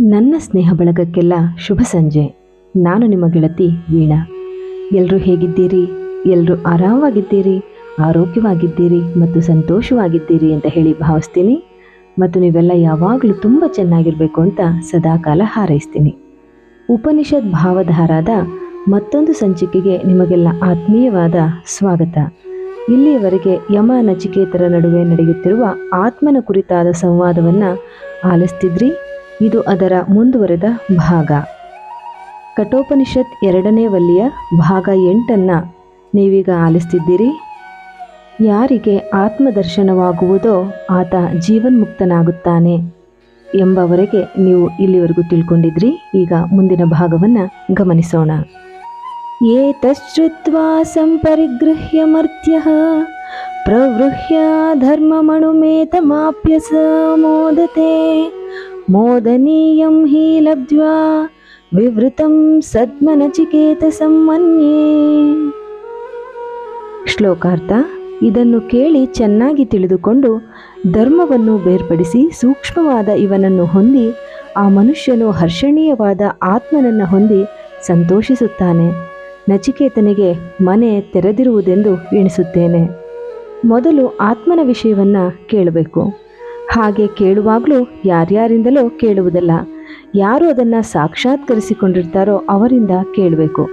ನನ್ನ ಸ್ನೇಹ ಬಳಗಕ್ಕೆಲ್ಲ ಶುಭ ಸಂಜೆ. ನಾನು ನಿಮ್ಮ ಗೆಳತಿ ವೀಣಾ. ಎಲ್ಲರೂ ಹೇಗಿದ್ದೀರಿ? ಎಲ್ಲರೂ ಆರಾಮವಾಗಿದ್ದೀರಿ? ಆರೋಗ್ಯವಾಗಿದ್ದೀರಿ ಮತ್ತು ಸಂತೋಷವಾಗಿದ್ದೀರಿ ಅಂತ ಹೇಳಿ ಭಾವಿಸ್ತೀನಿ. ಮತ್ತು ನೀವೆಲ್ಲ ಯಾವಾಗಲೂ ತುಂಬ ಚೆನ್ನಾಗಿರಬೇಕು ಅಂತ ಸದಾಕಾಲ ಹಾರೈಸ್ತೀನಿ. ಉಪನಿಷತ್ ಭಾವಧಾರಾದ ಮತ್ತೊಂದು ಸಂಚಿಕೆಗೆ ನಿಮಗೆಲ್ಲ ಆತ್ಮೀಯವಾದ ಸ್ವಾಗತ. ಇಲ್ಲಿಯವರೆಗೆ ಯಮ ನಚಿಕೇತರ ನಡುವೆ ನಡೆಯುತ್ತಿರುವ ಆತ್ಮನ ಕುರಿತಾದ ಸಂವಾದವನ್ನು ಆಲಿಸ್ತಿದ್ರಿ. ಇದು ಅದರ ಮುಂದುವರೆದ ಭಾಗ. ಕಠೋಪನಿಷತ್ ಎರಡನೇ ವಲ್ಲಿಯ ಭಾಗ ಎಂಟನ್ನು ನೀವೀಗ ಆಲಿಸ್ತಿದ್ದೀರಿ. ಯಾರಿಗೆ ಆತ್ಮದರ್ಶನವಾಗುವುದೋ ಆತ ಜೀವನ್ಮುಕ್ತನಾಗುತ್ತಾನೆ ಎಂಬವರೆಗೆ ನೀವು ಇಲ್ಲಿವರೆಗೂ ತಿಳ್ಕೊಂಡಿದ್ರಿ. ಈಗ ಮುಂದಿನ ಭಾಗವನ್ನು ಗಮನಿಸೋಣ. ಏತಶ್ರುತ್ವಾ ಸಂಪರಿಗೃಹ್ಯ ಮರ್ತ್ಯ ಪ್ರವೃಹ್ಯ ಧರ್ಮಮಣುಮೇತಮಾಪ್ಯ ಸ ಮೋದನೀಯಂ ಹಿ ಲಬ್ಧ್ವಾ ವಿವೃತಂ ಸದ್ಮನಚಿಕೇತ ಸಮ್ಮನ್ಯೇ ಶ್ಲೋಕಾರ್ಥ ಇದನ್ನು ಕೇಳಿ ಚೆನ್ನಾಗಿ ತಿಳಿದುಕೊಂಡು ಧರ್ಮವನ್ನು ಬೇರ್ಪಡಿಸಿ ಸೂಕ್ಷ್ಮವಾದ ಇವನನ್ನು ಹೊಂದಿ ಆ ಮನುಷ್ಯನು ಹರ್ಷಣೀಯವಾದ ಆತ್ಮನನ್ನು ಹೊಂದಿ ಸಂತೋಷಿಸುತ್ತಾನೆ. ನಚಿಕೇತನಿಗೆ ಮನೆ ತೆರೆದಿರುವುದೆಂದು ಎಣಿಸುತ್ತೇನೆ. ಮೊದಲು ಆತ್ಮನ ವಿಷಯವನ್ನು ಕೇಳಬೇಕು. ಹಾಗೆ ಕೇಳುವಾಗಲೂ ಯಾರ್ಯಾರಿಂದಲೋ ಕೇಳುವುದಲ್ಲ. ಯಾರು ಅದನ್ನು ಸಾಕ್ಷಾತ್ಕರಿಸಿಕೊಂಡಿರ್ತಾರೋ ಅವರಿಂದ ಕೇಳಬೇಕು.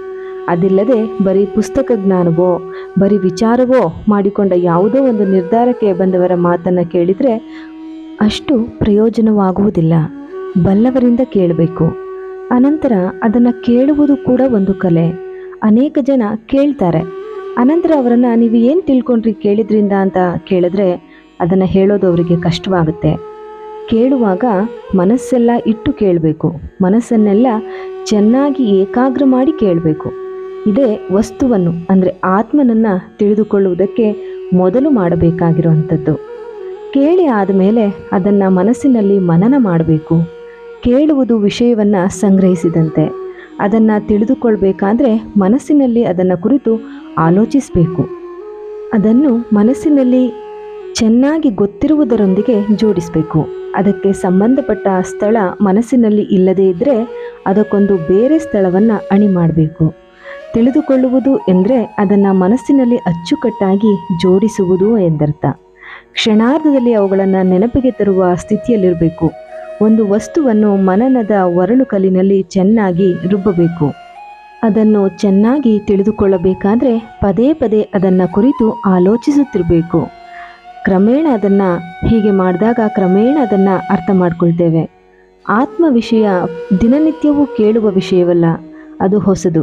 ಅದಿಲ್ಲದೆ ಬರೀ ಪುಸ್ತಕ ಜ್ಞಾನವೋ, ಬರೀ ವಿಚಾರವೋ ಮಾಡಿಕೊಂಡ ಯಾವುದೋ ಒಂದು ನಿರ್ಧಾರಕ್ಕೆ ಬಂದವರ ಮಾತನ್ನು ಕೇಳಿದರೆ ಅಷ್ಟು ಪ್ರಯೋಜನವಾಗುವುದಿಲ್ಲ. ಬಲ್ಲವರಿಂದ ಕೇಳಬೇಕು. ಅನಂತರ ಅದನ್ನು ಕೇಳುವುದು ಕೂಡ ಒಂದು ಕಲೆ. ಅನೇಕ ಜನ ಕೇಳ್ತಾರೆ. ಅನಂತರ ಅವರನ್ನು ನೀವು ಏನು ತಿಳ್ಕೊಂಡ್ರಿ ಕೇಳಿದ್ರಿಂದ ಅಂತ ಕೇಳಿದ್ರೆ ಅದನ್ನು ಹೇಳೋದು ಅವರಿಗೆ ಕಷ್ಟವಾಗುತ್ತೆ. ಕೇಳುವಾಗ ಮನಸ್ಸೆಲ್ಲ ಇಟ್ಟು ಕೇಳಬೇಕು. ಮನಸ್ಸನ್ನೆಲ್ಲ ಚೆನ್ನಾಗಿ ಏಕಾಗ್ರ ಮಾಡಿ ಕೇಳಬೇಕು. ಇದೇ ವಸ್ತುವನ್ನು, ಅಂದರೆ ಆತ್ಮನನ್ನು ತಿಳಿದುಕೊಳ್ಳುವುದಕ್ಕೆ ಮೊದಲು ಮಾಡಬೇಕಾಗಿರುವಂಥದ್ದು. ಕೇಳಿ ಆದಮೇಲೆ ಅದನ್ನು ಮನಸ್ಸಿನಲ್ಲಿ ಮನನ ಮಾಡಬೇಕು. ಕೇಳುವುದು ವಿಷಯವನ್ನು ಸಂಗ್ರಹಿಸಿದಂತೆ. ಅದನ್ನು ತಿಳಿದುಕೊಳ್ಬೇಕಾದ್ರೆ ಮನಸ್ಸಿನಲ್ಲಿ ಅದನ್ನು ಕುರಿತು ಆಲೋಚಿಸಬೇಕು. ಅದನ್ನು ಮನಸ್ಸಿನಲ್ಲಿ ಚೆನ್ನಾಗಿ ಗೊತ್ತಿರುವುದರೊಂದಿಗೆ ಜೋಡಿಸಬೇಕು. ಅದಕ್ಕೆ ಸಂಬಂಧಪಟ್ಟ ಸ್ಥಳ ಮನಸ್ಸಿನಲ್ಲಿ ಇಲ್ಲದೇ ಇದ್ದರೆ ಅದಕ್ಕೊಂದು ಬೇರೆ ಸ್ಥಳವನ್ನು ಅಣಿ ಮಾಡಬೇಕು. ತಿಳಿದುಕೊಳ್ಳುವುದು ಎಂದರೆ ಅದನ್ನು ಮನಸ್ಸಿನಲ್ಲಿ ಅಚ್ಚುಕಟ್ಟಾಗಿ ಜೋಡಿಸುವುದು ಎಂದರ್ಥ. ಕ್ಷಣಾರ್ಧದಲ್ಲಿ ಅವುಗಳನ್ನು ನೆನಪಿಗೆ ತರುವ ಸ್ಥಿತಿಯಲ್ಲಿರಬೇಕು. ಒಂದು ವಸ್ತುವನ್ನು ಮನನದ ಒರಳು ಕಲ್ಲಿನಲ್ಲಿ ಚೆನ್ನಾಗಿ ರುಬ್ಬಬೇಕು. ಅದನ್ನು ಚೆನ್ನಾಗಿ ತಿಳಿದುಕೊಳ್ಳಬೇಕಾದರೆ ಪದೇ ಪದೇ ಅದನ್ನು ಕುರಿತು ಆಲೋಚಿಸುತ್ತಿರಬೇಕು. ಕ್ರಮೇಣ ಅದನ್ನು ಹೀಗೆ ಮಾಡಿದಾಗ ಕ್ರಮೇಣ ಅದನ್ನು ಅರ್ಥ ಮಾಡಿಕೊಳ್ತೇವೆ. ಆತ್ಮ ವಿಷಯ ದಿನನಿತ್ಯವೂ ಕೇಳುವ ವಿಷಯವಲ್ಲ, ಅದು ಹೊಸದು.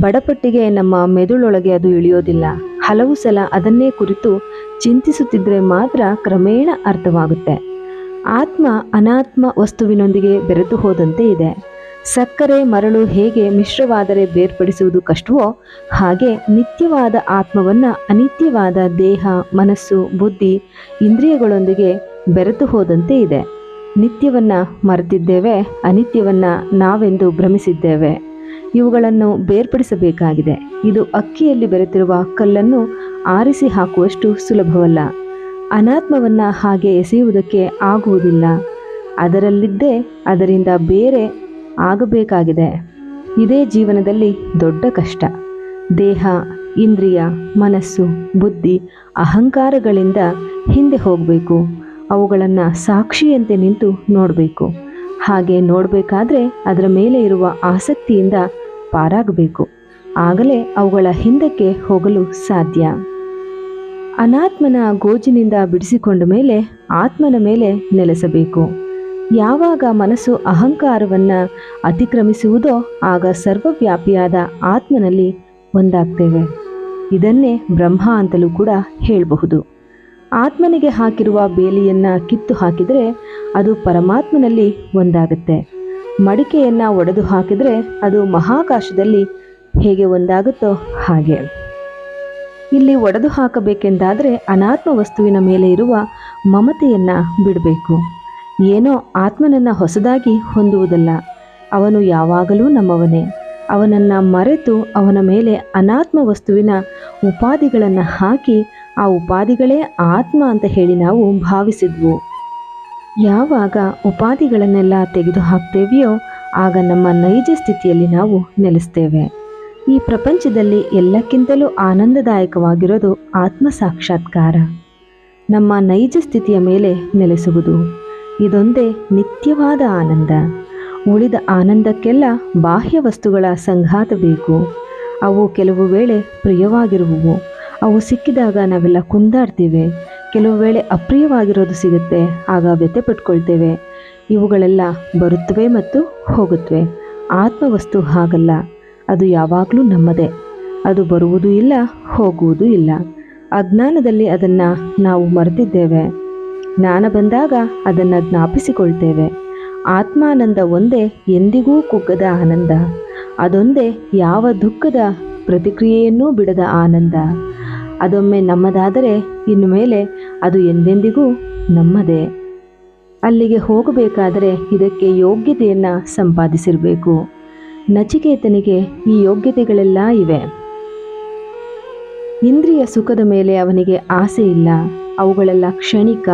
ಬಡಪಟ್ಟಿಗೆ ನಮ್ಮ ಮೆದುಳೊಳಗೆ ಅದು ಇಳಿಯೋದಿಲ್ಲ. ಹಲವು ಸಲ ಅದನ್ನೇ ಕುರಿತು ಚಿಂತಿಸುತ್ತಿದ್ದರೆ ಮಾತ್ರ ಕ್ರಮೇಣ ಅರ್ಥವಾಗುತ್ತೆ. ಆತ್ಮ ಅನಾತ್ಮ ವಸ್ತುವಿನೊಂದಿಗೆ ಬೆರೆತು ಹೋದಂತೆ ಇದೆ. ಸಕ್ಕರೆ, ಮರಳು ಹೇಗೆ ಮಿಶ್ರವಾದರೆ ಬೇರ್ಪಡಿಸುವುದು ಕಷ್ಟವೋ ಹಾಗೆ ನಿತ್ಯವಾದ ಆತ್ಮವನ್ನು ಅನಿತ್ಯವಾದ ದೇಹ, ಮನಸ್ಸು, ಬುದ್ಧಿ, ಇಂದ್ರಿಯಗಳೊಂದಿಗೆ ಬೆರೆತು ಹೋದಂತೆ ಇದೆ. ನಿತ್ಯವನ್ನು ಮರೆತಿದ್ದೇವೆ, ಅನಿತ್ಯವನ್ನು ನಾವೆಂದು ಭ್ರಮಿಸಿದ್ದೇವೆ. ಇವುಗಳನ್ನು ಬೇರ್ಪಡಿಸಬೇಕಾಗಿದೆ. ಇದು ಅಕ್ಕಿಯಲ್ಲಿ ಬೆರೆತಿರುವ ಕಲ್ಲನ್ನು ಆರಿಸಿ ಹಾಕುವಷ್ಟು ಸುಲಭವಲ್ಲ. ಅನಾತ್ಮವನ್ನು ಹಾಗೆ ಎಸೆಯುವುದಕ್ಕೆ ಆಗುವುದಿಲ್ಲ. ಅದರಲ್ಲಿದ್ದೇ ಅದರಿಂದ ಬೇರೆ ಆಗಬೇಕಾಗಿದೆ. ಇದೇ ಜೀವನದಲ್ಲಿ ದೊಡ್ಡ ಕಷ್ಟ. ದೇಹ, ಇಂದ್ರಿಯ, ಮನಸ್ಸು, ಬುದ್ಧಿ, ಅಹಂಕಾರಗಳಿಂದ ಹಿಂದೆ ಹೋಗಬೇಕು. ಅವುಗಳನ್ನು ಸಾಕ್ಷಿಯಂತೆ ನಿಂತು ನೋಡಬೇಕು. ಹಾಗೆ ನೋಡಬೇಕಾದ್ರೆ ಅದರ ಮೇಲೆ ಇರುವ ಆಸಕ್ತಿಯಿಂದ ಪಾರಾಗಬೇಕು. ಆಗಲೇ ಅವುಗಳ ಹಿಂದಕ್ಕೆ ಹೋಗಲು ಸಾಧ್ಯ. ಅನಾತ್ಮನ ಗೋಜಿನಿಂದ ಬಿಡಿಸಿಕೊಂಡ ಮೇಲೆ ಆತ್ಮನ ಮೇಲೆ ನೆಲೆಸಬೇಕು. ಯಾವಾಗ ಮನಸ್ಸು ಅಹಂಕಾರವನ್ನು ಅತಿಕ್ರಮಿಸುವುದೋ ಆಗ ಸರ್ವವ್ಯಾಪಿಯಾದ ಆತ್ಮನಲ್ಲಿ ಒಂದಾಗ್ತೇವೆ. ಇದನ್ನೇ ಬ್ರಹ್ಮ ಅಂತಲೂ ಕೂಡ ಹೇಳಬಹುದು. ಆತ್ಮನಿಗೆ ಹಾಕಿರುವ ಬೇಲಿಯನ್ನು ಕಿತ್ತು ಹಾಕಿದರೆ ಅದು ಪರಮಾತ್ಮನಲ್ಲಿ ಒಂದಾಗುತ್ತೆ. ಮಡಿಕೆಯನ್ನು ಒಡೆದು ಹಾಕಿದರೆ ಅದು ಮಹಾಕಾಶದಲ್ಲಿ ಹೇಗೆ ಒಂದಾಗುತ್ತೋ ಹಾಗೆ. ಇಲ್ಲಿ ಒಡೆದು ಹಾಕಬೇಕೆಂದಾದರೆ ಅನಾತ್ಮ ವಸ್ತುವಿನ ಮೇಲೆ ಇರುವ ಮಮತೆಯನ್ನು ಬಿಡಬೇಕು. ಏನೋ ಆತ್ಮನನ್ನು ಹೊಸದಾಗಿ ಹೊಂದುವುದಲ್ಲ. ಅವನು ಯಾವಾಗಲೂ ನಮ್ಮವನೇ. ಅವನನ್ನು ಮರೆತು ಅವನ ಮೇಲೆ ಅನಾತ್ಮ ವಸ್ತುವಿನ ಉಪಾಧಿಗಳನ್ನು ಹಾಕಿ ಆ ಉಪಾಧಿಗಳೇ ಆತ್ಮ ಅಂತ ಹೇಳಿ ನಾವು ಭಾವಿಸಿದ್ವು. ಯಾವಾಗ ಉಪಾಧಿಗಳನ್ನೆಲ್ಲ ತೆಗೆದುಹಾಕ್ತೇವೆಯೋ ಆಗ ನಮ್ಮ ನೈಜ ಸ್ಥಿತಿಯಲ್ಲಿ ನಾವು ನೆಲೆಸ್ತೇವೆ. ಈ ಪ್ರಪಂಚದಲ್ಲಿ ಎಲ್ಲಕ್ಕಿಂತಲೂ ಆನಂದದಾಯಕವಾಗಿರೋದು ಆತ್ಮ ಸಾಕ್ಷಾತ್ಕಾರ ನಮ್ಮ ನೈಜ ಸ್ಥಿತಿಯ ಮೇಲೆ ನೆಲೆಸುವುದು. ಇದೊಂದೇ ನಿತ್ಯವಾದ ಆನಂದ. ಉಳಿದ ಆನಂದಕ್ಕೆಲ್ಲ ಬಾಹ್ಯ ವಸ್ತುಗಳ ಸಂಘಾತ ಬೇಕು. ಅವು ಕೆಲವು ವೇಳೆ ಪ್ರಿಯವಾಗಿರುವವು. ಅವು ಸಿಕ್ಕಿದಾಗ ನಾವೆಲ್ಲ ಕುಂದಾಡ್ತೀವಿ. ಕೆಲವು ವೇಳೆ ಅಪ್ರಿಯವಾಗಿರೋದು ಸಿಗುತ್ತೆ. ಆಗ ವ್ಯತೆ ಪಟ್ಕೊಳ್ತೇವೆ ಇವುಗಳೆಲ್ಲ ಬರುತ್ತವೆ ಮತ್ತು ಹೋಗುತ್ತವೆ. ಆತ್ಮವಸ್ತು ಹಾಗಲ್ಲ. ಅದು ಯಾವಾಗಲೂ ನಮ್ಮದೇ. ಅದು ಬರುವುದೂ ಇಲ್ಲ, ಹೋಗುವುದೂ ಇಲ್ಲ. ಅಜ್ಞಾನದಲ್ಲಿ ಅದನ್ನು ನಾವು ಮರೆತಿದ್ದೇವೆ. ಜ್ಞಾನ ಬಂದಾಗ ಅದನ್ನು ಜ್ಞಾಪಿಸಿಕೊಳ್ತೇವೆ. ಆತ್ಮಾನಂದ ಒಂದೇ ಎಂದಿಗೂ ಕುಗ್ಗದ ಆನಂದ. ಅದೊಂದೇ ಯಾವ ದುಃಖದ ಪ್ರತಿಕ್ರಿಯೆಯನ್ನೂ ಬಿಡದ ಆನಂದ. ಅದೊಮ್ಮೆ ನಮ್ಮದಾದರೆ ಇನ್ನು ಮೇಲೆ ಅದು ಎಂದೆಂದಿಗೂ ನಮ್ಮದೇ. ಅಲ್ಲಿಗೆ ಹೋಗಬೇಕಾದರೆ ಇದಕ್ಕೆ ಯೋಗ್ಯತೆಯನ್ನು ಸಂಪಾದಿಸಿರಬೇಕು. ನಚಿಕೇತನಿಗೆ ಈ ಯೋಗ್ಯತೆಗಳೆಲ್ಲ ಇವೆ. ಇಂದ್ರಿಯ ಸುಖದ ಮೇಲೆ ಅವನಿಗೆ ಆಸೆ ಇಲ್ಲ. ಅವುಗಳೆಲ್ಲ ಕ್ಷಣಿಕ.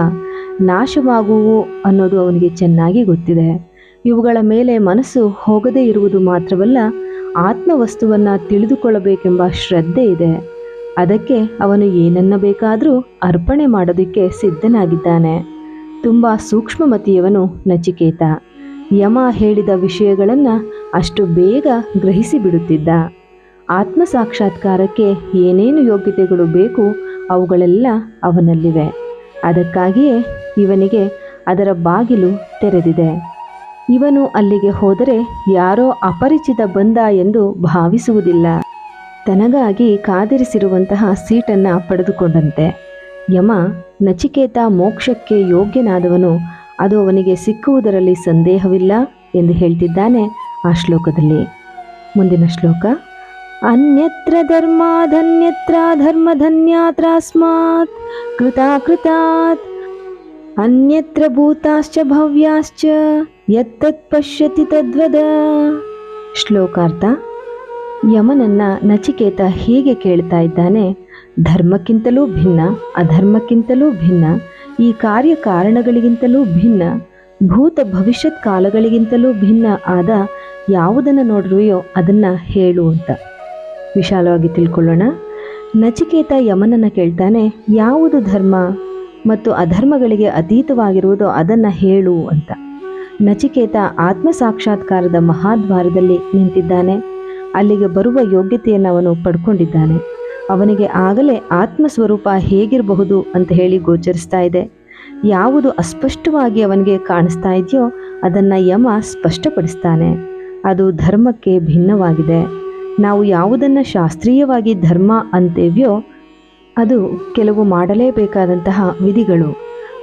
ನಾಶವಾಗುವು ಅನ್ನೋದು ಅವನಿಗೆ ಚೆನ್ನಾಗಿ ಗೊತ್ತಿದೆ. ಇವುಗಳ ಮೇಲೆ ಮನಸ್ಸು ಹೋಗದೇ ಇರುವುದು ಮಾತ್ರವಲ್ಲ, ಆತ್ಮವಸ್ತುವನ್ನು ತಿಳಿದುಕೊಳ್ಳಬೇಕೆಂಬ ಶ್ರದ್ಧೆ ಇದೆ. ಅದಕ್ಕೆ ಅವನು ಏನನ್ನ ಬೇಕಾದರೂ ಅರ್ಪಣೆ ಮಾಡೋದಕ್ಕೆ ಸಿದ್ಧನಾಗಿದ್ದಾನೆ. ತುಂಬ ಸೂಕ್ಷ್ಮಮತಿಯವನು ನಚಿಕೇತ. ಯಮ ಹೇಳಿದ ವಿಷಯಗಳನ್ನು ಅಷ್ಟು ಬೇಗ ಗ್ರಹಿಸಿ ಬಿಡುತ್ತಿದ್ದ. ಆತ್ಮ ಸಾಕ್ಷಾತ್ಕಾರಕ್ಕೆ ಏನೇನು ಯೋಗ್ಯತೆಗಳು ಬೇಕು ಅವುಗಳೆಲ್ಲ ಅವನಲ್ಲಿವೆ. ಅದಕ್ಕಾಗಿಯೇ ಇವನಿಗೆ ಅದರ ಬಾಗಿಲು ತೆರೆದಿದೆ. ಇವನು ಅಲ್ಲಿಗೆ ಹೋದರೆ ಯಾರೋ ಅಪರಿಚಿತ ಬಂದ ಎಂದು ಭಾವಿಸುವುದಿಲ್ಲ. ತನಗಾಗಿ ಕಾದಿರಿಸಿರುವಂತಹ ಸೀಟನ್ನು ಪಡೆದುಕೊಂಡಂತೆ. ಯಮ ನಚಿಕೇತ ಮೋಕ್ಷಕ್ಕೆ ಯೋಗ್ಯನಾದವನು, ಅದು ಅವನಿಗೆ ಸಿಕ್ಕುವುದರಲ್ಲಿ ಸಂದೇಹವಿಲ್ಲ ಎಂದು ಹೇಳ್ತಿದ್ದಾನೆ ಆ ಶ್ಲೋಕದಲ್ಲಿ. ಮುಂದಿನ ಶ್ಲೋಕ. ಅನ್ಯತ್ರ ಧರ್ಮಾಧನ್ಯತ್ರ ಧರ್ಮಧನ್ಯಾತ್ರಾಸ್ಮಾತ್ ಕೃತಾಕೃತಾತ್. ಅನ್ಯತ್ರ ಭೂತಾಶ್ಚ ಭವ್ಯಾಶ್ಚ ಯತ್ತತ್ ಪಶ್ಯತಿ ತದ್ವದ. ಶ್ಲೋಕಾರ್ಥ, ಯಮನನ್ನ ನಚಿಕೇತ ಹೀಗೆ ಕೇಳ್ತಾ ಇದ್ದಾನೆ, ಧರ್ಮಕ್ಕಿಂತಲೂ ಭಿನ್ನ, ಅಧರ್ಮಕ್ಕಿಂತಲೂ ಭಿನ್ನ, ಈ ಕಾರ್ಯ ಕಾರಣಗಳಿಗಿಂತಲೂ ಭಿನ್ನ, ಭೂತ ಭವಿಷ್ಯತ್ ಕಾಲಗಳಿಗಿಂತಲೂ ಭಿನ್ನ ಆದ ಯಾವುದನ್ನು ನೋಡಿರುವೆಯೋ ಅದನ್ನು ಹೇಳು ಅಂತ. ವಿಶಾಲವಾಗಿ ತಿಳ್ಕೊಳ್ಳೋಣ. ನಚಿಕೇತ ಯಮನನ್ನ ಕೇಳ್ತಾನೆ, ಯಾವುದು ಧರ್ಮ ಮತ್ತು ಅಧರ್ಮಗಳಿಗೆ ಅತೀತವಾಗಿರುವುದೋ ಅದನ್ನು ಹೇಳು ಅಂತ. ನಚಿಕೇತ ಆತ್ಮ ಸಾಕ್ಷಾತ್ಕಾರದ ಮಹಾದ್ವಾರದಲ್ಲಿ ನಿಂತಿದ್ದಾನೆ. ಅಲ್ಲಿಗೆ ಬರುವ ಯೋಗ್ಯತೆಯನ್ನು ಅವನು ಪಡ್ಕೊಂಡಿದ್ದಾನೆ. ಅವನಿಗೆ ಆಗಲೇ ಆತ್ಮ ಸ್ವರೂಪ ಹೇಗಿರಬಹುದು ಅಂತ ಹೇಳಿ ಗೋಚರಿಸ್ತಾ ಇದೆ. ಯಾವುದು ಅಸ್ಪಷ್ಟವಾಗಿ ಅವನಿಗೆ ಕಾಣಿಸ್ತಾ ಇದೆಯೋ ಅದನ್ನು ಯಮ ಸ್ಪಷ್ಟಪಡಿಸ್ತಾನೆ. ಅದು ಧರ್ಮಕ್ಕೆ ಭಿನ್ನವಾಗಿದೆ. ನಾವು ಯಾವುದನ್ನು ಶಾಸ್ತ್ರೀಯವಾಗಿ ಧರ್ಮ ಅಂತೇವ್ಯೋ, ಅದು ಕೆಲವು ಮಾಡಲೇಬೇಕಾದಂತಹ ವಿಧಿಗಳು.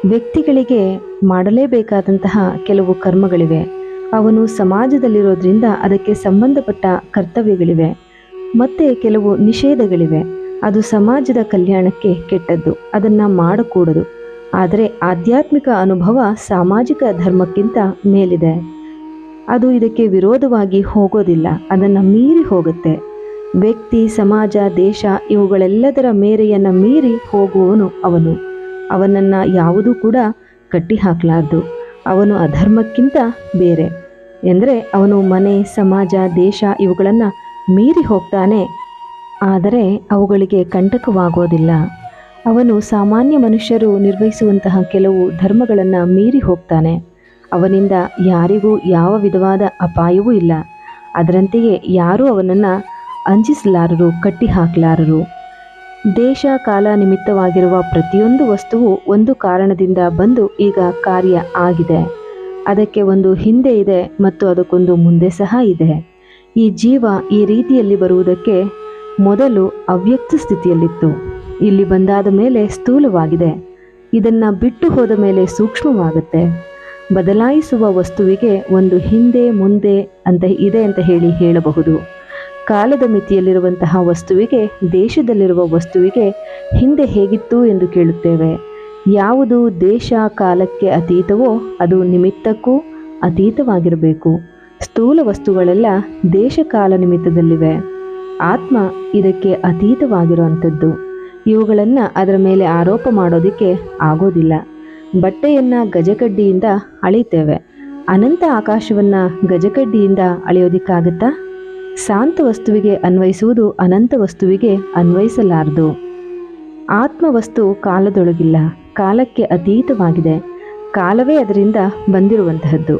ವ್ಯಕ್ತಿಗಳಿಗೆ ಮಾಡಲೇಬೇಕಾದಂತಹ ಕೆಲವು ಕರ್ಮಗಳಿವೆ. ಅವನು ಸಮಾಜದಲ್ಲಿರೋದ್ರಿಂದ ಅದಕ್ಕೆ ಸಂಬಂಧಪಟ್ಟ ಕರ್ತವ್ಯಗಳಿವೆ. ಮತ್ತೆ ಕೆಲವು ನಿಷೇಧಗಳಿವೆ. ಅದು ಸಮಾಜದ ಕಲ್ಯಾಣಕ್ಕೆ ಕೆಟ್ಟದ್ದು. ಅದನ್ನು ಮಾಡಕೂಡದು. ಆದರೆ ಆಧ್ಯಾತ್ಮಿಕ ಅನುಭವ ಸಾಮಾಜಿಕ ಧರ್ಮಕ್ಕಿಂತ ಮೇಲಿದೆ. ಅದು ಇದಕ್ಕೆ ವಿರೋಧವಾಗಿ ಹೋಗೋದಿಲ್ಲ, ಅದನ್ನು ಮೀರಿ ಹೋಗುತ್ತೆ. ವ್ಯಕ್ತಿ, ಸಮಾಜ, ದೇಶ, ಇವುಗಳೆಲ್ಲದರ ಮೇರೆಯನ್ನು ಮೀರಿ ಹೋಗುವವನು ಅವನು. ಅವನನ್ನು ಯಾವುದೂ ಕೂಡ ಕಟ್ಟಿ ಹಾಕಲಾರ್ದು ಅವನು ಅಧರ್ಮಕ್ಕಿಂತ ಬೇರೆ. ಎಂದರೆ ಅವನು ಮನೆ, ಸಮಾಜ, ದೇಶ ಇವುಗಳನ್ನು ಮೀರಿ ಹೋಗ್ತಾನೆ, ಆದರೆ ಅವುಗಳಿಗೆ ಕಂಟಕವಾಗೋದಿಲ್ಲ. ಅವನು ಸಾಮಾನ್ಯ ಮನುಷ್ಯರು ನಿರ್ವಹಿಸುವಂತಹ ಕೆಲವು ಧರ್ಮಗಳನ್ನು ಮೀರಿ ಹೋಗ್ತಾನೆ. ಅವನಿಂದ ಯಾರಿಗೂ ಯಾವ ವಿಧವಾದ ಅಪಾಯವೂ ಇಲ್ಲ. ಅದರಂತೆಯೇ ಯಾರೂ ಅವನನ್ನು ಅಂಜಿಸಲಾರರು, ಕಟ್ಟಿಹಾಕಲಾರರು. ದೇಶ ಕಾಲ ನಿಮಿತ್ತವಾಗಿರುವ ಪ್ರತಿಯೊಂದು ವಸ್ತುವು ಒಂದು ಕಾರಣದಿಂದ ಬಂದು ಈಗ ಕಾರ್ಯ ಆಗಿದೆ. ಅದಕ್ಕೆ ಒಂದು ಹಿಂದೆ ಇದೆ ಮತ್ತು ಅದಕ್ಕೊಂದು ಮುಂದೆ ಸಹ ಇದೆ. ಈ ಜೀವ ಈ ರೀತಿಯಲ್ಲಿ ಬರುವುದಕ್ಕೆ ಮೊದಲು ಅವ್ಯಕ್ತ ಸ್ಥಿತಿಯಲ್ಲಿತ್ತು. ಇಲ್ಲಿ ಬಂದಾದ ಮೇಲೆ ಸ್ಥೂಲವಾಗಿದೆ. ಇದನ್ನು ಬಿಟ್ಟು ಹೋದ ಮೇಲೆ ಸೂಕ್ಷ್ಮವಾಗುತ್ತೆ. ಬದಲಾಯಿಸುವ ವಸ್ತುವಿಗೆ ಒಂದು ಹಿಂದೆ ಮುಂದೆ ಅಂತ ಇದೆ ಅಂತ ಹೇಳಿ ಹೇಳಬಹುದು. ಕಾಲದ ಮಿತಿಯಲ್ಲಿರುವಂತಹ ವಸ್ತುವಿಗೆ, ದೇಶದಲ್ಲಿರುವ ವಸ್ತುವಿಗೆ ಹಿಂದೆ ಹೇಗಿತ್ತು ಎಂದು ಕೇಳುತ್ತೇವೆ. ಯಾವುದು ದೇಶ ಕಾಲಕ್ಕೆ ಅತೀತವೋ ಅದು ನಿಮಿತ್ತಕ್ಕೂ ಅತೀತವಾಗಿರಬೇಕು. ಸ್ಥೂಲ ವಸ್ತುಗಳೆಲ್ಲ ದೇಶಕಾಲ ನಿಮಿತ್ತದಲ್ಲಿವೆ. ಆತ್ಮ ಇದಕ್ಕೆ ಅತೀತವಾಗಿರುವಂಥದ್ದು. ಇವುಗಳನ್ನು ಅದರ ಮೇಲೆ ಆರೋಪ ಮಾಡೋದಕ್ಕೆ ಆಗೋದಿಲ್ಲ. ಬಟ್ಟೆಯನ್ನ ಗಜಕಡ್ಡಿಯಿಂದ ಅಳಿತೇವೆ. ಅನಂತ ಆಕಾಶವನ್ನ ಗಜಕಡ್ಡಿಯಿಂದ ಅಳೆಯೋದಿಕ್ಕಾಗತ್ತಾ? ಶಾಂತ ವಸ್ತುವಿಗೆ ಅನ್ವಯಿಸುವುದು ಅನಂತ ವಸ್ತುವಿಗೆ ಅನ್ವಯಿಸಲಾರದು. ಆತ್ಮವಸ್ತು ಕಾಲದೊಳಗಿಲ್ಲ, ಕಾಲಕ್ಕೆ ಅತೀತವಾಗಿದೆ. ಕಾಲವೇ ಅದರಿಂದ ಬಂದಿರುವಂತಹದ್ದು.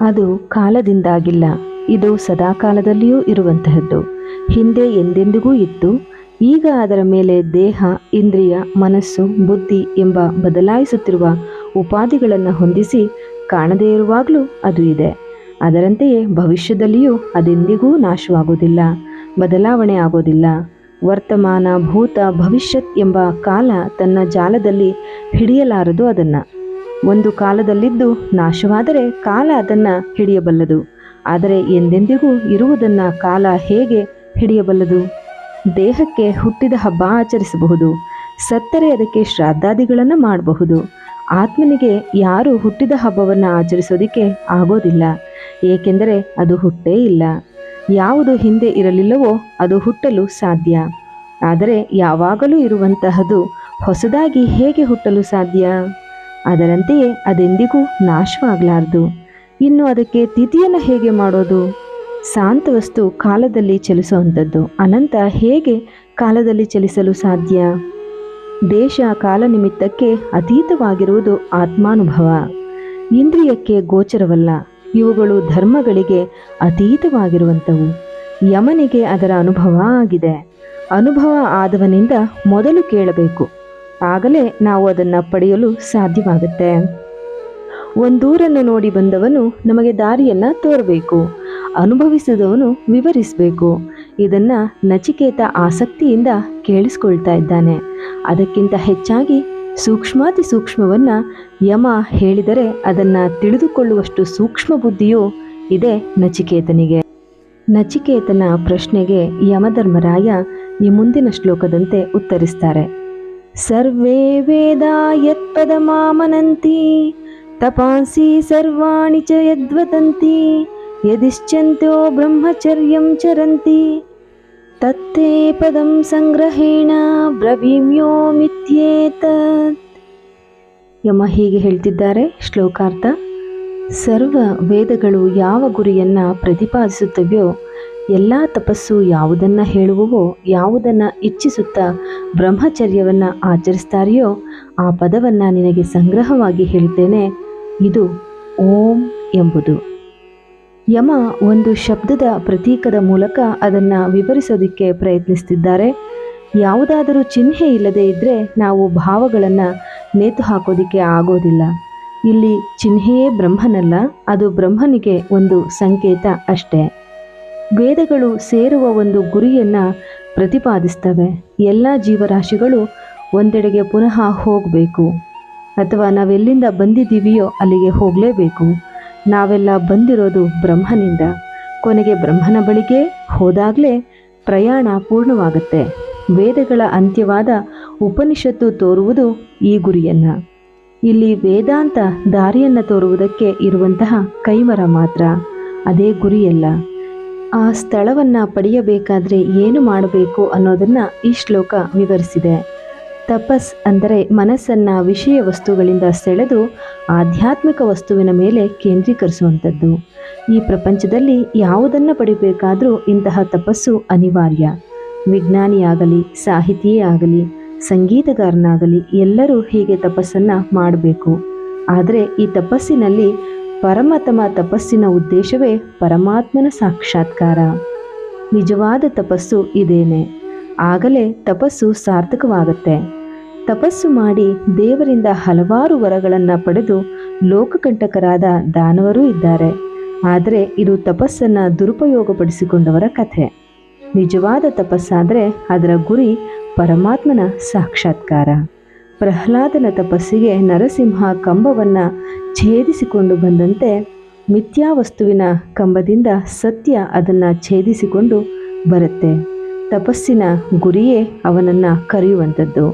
ಅದು ಕಾಲದಿಂದಾಗಿಲ್ಲ, ಇದು ಸದಾಕಾಲದಲ್ಲಿಯೂ ಇರುವಂತಹದ್ದು. ಹಿಂದೆ ಎಂದೆಂದಿಗೂ ಇತ್ತು ಈಗ ಅದರ ಮೇಲೆ ದೇಹ, ಇಂದ್ರಿಯ, ಮನಸ್ಸು, ಬುದ್ಧಿ ಎಂಬ ಬದಲಾಯಿಸುತ್ತಿರುವ ಉಪಾಧಿಗಳನ್ನು ಹೊಂದಿಸಿ ಕಾಣದೇ ಇರುವಾಗಲೂ ಅದು ಇದೆ. ಅದರಂತೆಯೇ ಭವಿಷ್ಯದಲ್ಲಿಯೂ ಅದೆಂದಿಗೂ ನಾಶವಾಗುವುದಿಲ್ಲ, ಬದಲಾವಣೆ ಆಗೋದಿಲ್ಲ ವರ್ತಮಾನ, ಭೂತ, ಭವಿಷ್ಯತ್ ಎಂಬ ಕಾಲ ತನ್ನ ಜಾಲದಲ್ಲಿ ಹಿಡಿಯಲಾರದು ಅದನ್ನು. ಒಂದು ಕಾಲದಲ್ಲಿದ್ದು ನಾಶವಾದರೆ ಕಾಲ ಅದನ್ನು ಹಿಡಿಯಬಲ್ಲದು. ಆದರೆ ಎಂದೆಂದಿಗೂ ಇರುವುದನ್ನು ಕಾಲ ಹೇಗೆ ಹಿಡಿಯಬಲ್ಲದು? ದೇಹಕ್ಕೆ ಹುಟ್ಟಿದ ಹಬ್ಬ ಆಚರಿಸಬಹುದು. ಸತ್ತರೆ ಅದಕ್ಕೆ ಶ್ರಾದ್ದಾದಿಗಳನ್ನು ಮಾಡಬಹುದು. ಆತ್ಮನಿಗೆ ಯಾರು ಹುಟ್ಟಿದ ಹಬ್ಬವನ್ನು ಆಚರಿಸೋದಕ್ಕೆ ಆಗೋದಿಲ್ಲ. ಏಕೆಂದರೆ ಅದು ಹುಟ್ಟೇ ಇಲ್ಲ. ಯಾವುದು ಹಿಂದೆ ಇರಲಿಲ್ಲವೋ ಅದು ಹುಟ್ಟಲು ಸಾಧ್ಯ. ಆದರೆ ಯಾವಾಗಲೂ ಇರುವಂತಹದು ಹೊಸದಾಗಿ ಹೇಗೆ ಹುಟ್ಟಲು ಸಾಧ್ಯ? ಅದರಂತೆಯೇ ಅದೆಂದಿಗೂ ನಾಶವಾಗಲಾರದು. ಇನ್ನು ಅದಕ್ಕೆ ತಿಥಿಯನ್ನು ಹೇಗೆ ಮಾಡೋದು? ಶಾಂತ ವಸ್ತು ಕಾಲದಲ್ಲಿ ಚಲಿಸುವಂಥದ್ದು. ಅನಂತ ಹೇಗೆ ಕಾಲದಲ್ಲಿ ಚಲಿಸಲು ಸಾಧ್ಯ? ದೇಶ ಕಾಲ ನಿಮಿತ್ತಕ್ಕೆ ಅತೀತವಾಗಿರುವುದು ಆತ್ಮಾನುಭವ. ಇಂದ್ರಿಯಕ್ಕೆ ಗೋಚರವಲ್ಲ. ಇವುಗಳು ಧರ್ಮಗಳಿಗೆ ಅತೀತವಾಗಿರುವಂಥವು. ಯಮನಿಗೆ ಅದರ ಅನುಭವ ಆಗಿದೆ. ಅನುಭವ ಆದವನಿಂದ ಮೊದಲು ಕೇಳಬೇಕು. ಆಗಲೇ ನಾವು ಅದನ್ನು ಪಡೆಯಲು ಸಾಧ್ಯವಾಗುತ್ತೆ. ಒಂದೂರನ್ನು ನೋಡಿ ಬಂದವನು ನಮಗೆ ದಾರಿಯನ್ನು ತೋರಬೇಕು. ಅನುಭವಿಸಿದವನು ವಿವರಿಸಬೇಕು. ಇದನ್ನ ನಚಿಕೇತ ಆಸಕ್ತಿಯಿಂದ ಕೇಳಿಸ್ಕೊಳ್ತಾ ಇದ್ದಾನೆ. ಅದಕ್ಕಿಂತ ಹೆಚ್ಚಾಗಿ ಸೂಕ್ಷ್ಮಾತಿ ಸೂಕ್ಷ್ಮವನ್ನ ಯಮ ಹೇಳಿದರೆ ಅದನ್ನ ತಿಳಿದುಕೊಳ್ಳುವಷ್ಟು ಸೂಕ್ಷ್ಮ ಬುದ್ಧಿಯೂ ಇದೆ ನಚಿಕೇತನಿಗೆ. ನಚಿಕೇತನ ಪ್ರಶ್ನೆಗೆ ಯಮಧರ್ಮರಾಯ ಈ ಮುಂದಿನ ಶ್ಲೋಕದಂತೆ ಉತ್ತರಿಸ್ತಾರೆ. ಸರ್ವೇ ವೇದ ಯತ್ಪದ ಮಾಮನಂತಿ, ತಪಾಸಿ ಸರ್ವಾಣಿ ಚ ಯದ್ವದಂತಿ ಯದಿಶ್ಚಂತ್ಯೋ ಬ್ರಹ್ಮಚರ್ಯಂ ಚರಂತಿ ತತ್ತೇ ಪದಂ ಸಂಗ್ರಹೇಣ ಬ್ರವೀಮ್ಯೋ ಮಿಥ್ಯೇತತ್ ಯಮ ಹೀಗೆ ಹೇಳ್ತಿದ್ದಾರೆ ಶ್ಲೋಕಾರ್ಥ, ಸರ್ವ ವೇದಗಳು ಯಾವ ಗುರಿಯನ್ನ ಪ್ರತಿಪಾದಿಸುತ್ತವೆಯೋ, ಎಲ್ಲ ತಪಸ್ಸು ಯಾವುದನ್ನ ಹೇಳುವವೋ, ಯಾವುದನ್ನು ಇಚ್ಛಿಸುತ್ತಾ ಬ್ರಹ್ಮಚರ್ಯವನ್ನು ಆಚರಿಸ್ತಾರೆಯೋ, ಆ ಪದವನ್ನು ನಿನಗೆ ಸಂಗ್ರಹವಾಗಿ ಹೇಳ್ತೇನೆ ಇದು ಓಂ ಎಂಬುದು. ಯಮ ಒಂದು ಶಬ್ದದ ಪ್ರತೀಕದ ಮೂಲಕ ಅದನ್ನು ವಿವರಿಸೋದಕ್ಕೆ ಪ್ರಯತ್ನಿಸ್ತಿದ್ದಾರೆ. ಯಾವುದಾದರೂ ಚಿಹ್ನೆ ಇಲ್ಲದೆ ಇದ್ದರೆ ನಾವು ಭಾವಗಳನ್ನು ನೇತು ಹಾಕೋದಿಕ್ಕೆ ಆಗೋದಿಲ್ಲ. ಇಲ್ಲಿ ಚಿಹ್ನೆಯೇ ಬ್ರಹ್ಮನಲ್ಲ, ಅದು ಬ್ರಹ್ಮನಿಗೆ ಒಂದು ಸಂಕೇತ ಅಷ್ಟೇ. ವೇದಗಳು ಸೇರುವ ಒಂದು ಗುರಿಯನ್ನು ಪ್ರತಿಪಾದಿಸ್ತವೆ. ಎಲ್ಲ ಜೀವರಾಶಿಗಳು ಒಂದೆಡೆಗೆ ಪುನಃ ಹೋಗಬೇಕು. ಅಥವಾ ನಾವೆಲ್ಲಿಂದ ಬಂದಿದ್ದೀವಿಯೋ ಅಲ್ಲಿಗೆ ಹೋಗಲೇಬೇಕು. ನಾವೆಲ್ಲ ಬಂದಿರೋದು ಬ್ರಹ್ಮನಿಂದ. ಕೊನೆಗೆ ಬ್ರಹ್ಮನ ಬಳಿಗೆ ಹೋದಾಗಲೇ ಪ್ರಯಾಣ ಪೂರ್ಣವಾಗುತ್ತೆ. ವೇದಗಳ ಅಂತ್ಯವಾದ ಉಪನಿಷತ್ತು ತೋರುವುದು ಈ ಗುರಿಯನ್ನು. ಇಲ್ಲಿ ವೇದಾಂತ ದಾರಿಯನ್ನು ತೋರುವುದಕ್ಕೆ ಇರುವಂತಹ ಕೈಮರ ಮಾತ್ರ. ಅದೇ ಗುರಿಯಲ್ಲ. ಆ ಸ್ಥಳವನ್ನು ಪಡೆಯಬೇಕಾದರೆ ಏನು ಮಾಡಬೇಕು ಅನ್ನೋದನ್ನು ಈ ಶ್ಲೋಕ ವಿವರಿಸಿದೆ. ತಪಸ್ ಅಂದರೆ ಮನಸ್ಸನ್ನು ವಿಷಯ ವಸ್ತುಗಳಿಂದ ಸೆಳೆದು ಆಧ್ಯಾತ್ಮಿಕ ವಸ್ತುವಿನ ಮೇಲೆ ಕೇಂದ್ರೀಕರಿಸುವಂಥದ್ದು. ಈ ಪ್ರಪಂಚದಲ್ಲಿ ಯಾವುದನ್ನು ಪಡಿಬೇಕಾದರೂ ಇಂತಹ ತಪಸ್ಸು ಅನಿವಾರ್ಯ. ವಿಜ್ಞಾನಿಯಾಗಲಿ, ಸಾಹಿತಿಯೇ ಆಗಲಿ, ಸಂಗೀತಗಾರನಾಗಲಿ ಎಲ್ಲರೂ ಹೀಗೆ ತಪಸ್ಸನ್ನು ಮಾಡಬೇಕು. ಆದರೆ ಈ ತಪಸ್ಸಿನಲ್ಲಿ ಪರಮತಮ ತಪಸ್ಸಿನ ಉದ್ದೇಶವೇ ಪರಮಾತ್ಮನ ಸಾಕ್ಷಾತ್ಕಾರ. ನಿಜವಾದ ತಪಸ್ಸು ಇದೇನೆ. ಆಗಲೇ ತಪಸ್ಸು ಸಾರ್ಥಕವಾಗುತ್ತೆ. ತಪಸ್ಸು ಮಾಡಿ ದೇವರಿಂದ ಹಲವಾರು ವರಗಳನ್ನು ಪಡೆದು ಲೋಕಕಂಟಕರಾದ ದಾನವರೂ ಇದ್ದಾರೆ. ಆದರೆ ಇದು ತಪಸ್ಸನ್ನು ದುರುಪಯೋಗಪಡಿಸಿಕೊಂಡವರ ಕಥೆ. ನಿಜವಾದ ತಪಸ್ಸಾದರೆ ಅದರ ಗುರಿ ಪರಮಾತ್ಮನ ಸಾಕ್ಷಾತ್ಕಾರ. ಪ್ರಹ್ಲಾದನ ತಪಸ್ಸಿಗೆ ನರಸಿಂಹ ಕಂಬವನ್ನು ಛೇದಿಸಿಕೊಂಡು ಬಂದಂತೆ ಮಿಥ್ಯಾವಸ್ತುವಿನ ಕಂಬದಿಂದ ಸತ್ಯ ಅದನ್ನು ಛೇದಿಸಿಕೊಂಡು ಬರುತ್ತೆ. ತಪಸ್ಸಿನ ಗುರಿಯೇ ಅವನನ್ನು ಕರೆಯುವಂಥದ್ದು.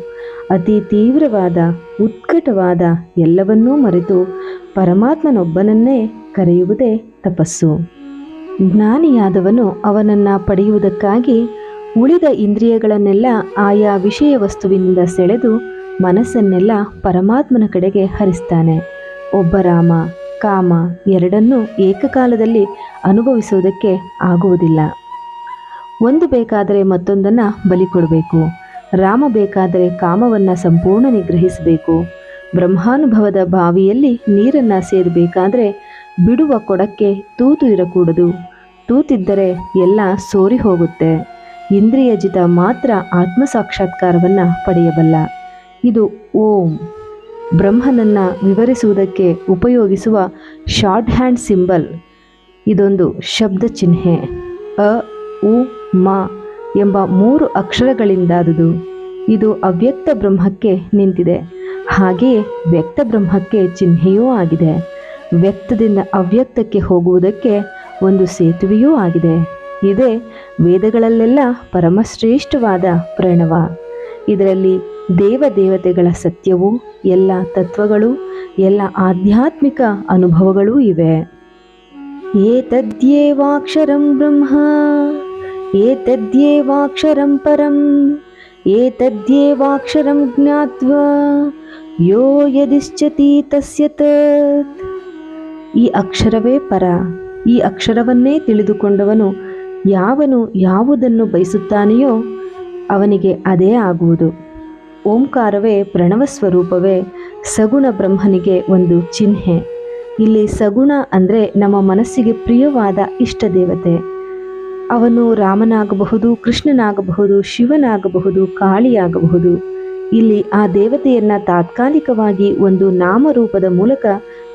ಅತಿ ತೀವ್ರವಾದ, ಉತ್ಕಟವಾದ ಎಲ್ಲವನ್ನೂ ಮರೆತು ಪರಮಾತ್ಮನೊಬ್ಬನನ್ನೇ ಕರೆಯುವುದೇ ತಪಸ್ಸು. ಜ್ಞಾನಿಯಾದವನು ಅವನನ್ನು ಪಡೆಯುವುದಕ್ಕಾಗಿ ಉಳಿದ ಇಂದ್ರಿಯಗಳನ್ನೆಲ್ಲ ಆಯಾ ವಿಷಯ ವಸ್ತುವಿನಿಂದ ಸೆಳೆದು ಮನಸ್ಸನ್ನೆಲ್ಲ ಪರಮಾತ್ಮನ ಕಡೆಗೆ ಹರಿಸ್ತಾನೆ. ಒಬ್ಬ ರಾಮ, ಕಾಮ ಎರಡನ್ನೂ ಏಕಕಾಲದಲ್ಲಿ ಅನುಭವಿಸುವುದಕ್ಕೆ ಆಗುವುದಿಲ್ಲ. ಒಂದು ಬೇಕಾದರೆ ಮತ್ತೊಂದನ್ನು ಬಲಿ ಕೊಡಬೇಕು. ರಾಮ ಬೇಕಾದರೆ ಕಾಮವನ್ನು ಸಂಪೂರ್ಣ ನಿಗ್ರಹಿಸಬೇಕು ಬ್ರಹ್ಮಾನುಭವದ ಬಾವಿಯಲ್ಲಿ ನೀರನ್ನು ಸೇರಬೇಕಾದರೆ ಬಿಡುವ ಕೊಡಕ್ಕೆ ತೂತು ಇರಕೂಡದು. ತೂತಿದ್ದರೆ ಎಲ್ಲ ಸೋರಿ ಹೋಗುತ್ತೆ. ಇಂದ್ರಿಯಜಿತ ಮಾತ್ರ ಆತ್ಮ ಸಾಕ್ಷಾತ್ಕಾರವನ್ನು ಪಡೆಯಬಲ್ಲ. ಇದು ಓಂ. ಬ್ರಹ್ಮನನ್ನು ವಿವರಿಸುವುದಕ್ಕೆ ಉಪಯೋಗಿಸುವ ಶಾರ್ಟ್ ಹ್ಯಾಂಡ್ ಸಿಂಬಲ್. ಇದೊಂದು ಶಬ್ದ ಚಿಹ್ನೆ. ಅ, ಉ ಮ ಎಂಬ ಮೂರು ಅಕ್ಷರಗಳಿಂದಾದುದು. ಇದು ಅವ್ಯಕ್ತ ಬ್ರಹ್ಮಕ್ಕೆ ನಿಂತಿದೆ. ಹಾಗೆಯೇ ವ್ಯಕ್ತ ಬ್ರಹ್ಮಕ್ಕೆ ಚಿಹ್ನೆಯೂ ಆಗಿದೆ. ವ್ಯಕ್ತದಿಂದ ಅವ್ಯಕ್ತಕ್ಕೆ ಹೋಗುವುದಕ್ಕೆ ಒಂದು ಸೇತುವೆಯೂ ಆಗಿದೆ. ಇದೇ ವೇದಗಳಲ್ಲೆಲ್ಲ ಪರಮಶ್ರೇಷ್ಠವಾದ ಪ್ರಣವ. ಇದರಲ್ಲಿ ದೇವದೇವತೆಗಳ ಸತ್ಯವು, ಎಲ್ಲ ತತ್ವಗಳು, ಎಲ್ಲ ಆಧ್ಯಾತ್ಮಿಕ ಅನುಭವಗಳೂ ಇವೆ. ಏತದ್ಯೇವಾಕ್ಷರಂ ಬ್ರಹ್ಮ. ಏತದ್ಯೇವಾಕ್ಷರಂ ಪರಂ ಏತದ್ಯೇವಾಕ್ಷರಂ ಜ್ಞಾತ್ವಾ ಯೋ ಯದಿಶ್ಚತಿ ತಸ್ಯ ಈ ಅಕ್ಷರವೇ ಪರ, ಈ ಅಕ್ಷರವನ್ನೇ ತಿಳಿದುಕೊಂಡವನು ಯಾವನು ಯಾವುದನ್ನು ಬಯಸುತ್ತಾನೆಯೋ ಅವನಿಗೆ ಅದೇ ಆಗುವುದು. ಓಂಕಾರವೇ ಪ್ರಣವ ಸ್ವರೂಪವೇ ಸಗುಣ ಬ್ರಹ್ಮನಿಗೆ ಒಂದು ಚಿಹ್ನೆ. ಇಲ್ಲಿ ಸಗುಣ ಅಂದರೆ ನಮ್ಮ ಮನಸ್ಸಿಗೆ ಪ್ರಿಯವಾದ ಇಷ್ಟ ದೇವತೆ ಅವನು ರಾಮನಾಗಬಹುದು, ಕೃಷ್ಣನಾಗಬಹುದು, ಶಿವನಾಗಬಹುದು, ಕಾಳಿಯಾಗಬಹುದು. ಇಲ್ಲಿ ಆ ದೇವತೆಯನ್ನ ತಾತ್ಕಾಲಿಕವಾಗಿ ಒಂದು ನಾಮರೂಪದ ಮೂಲಕ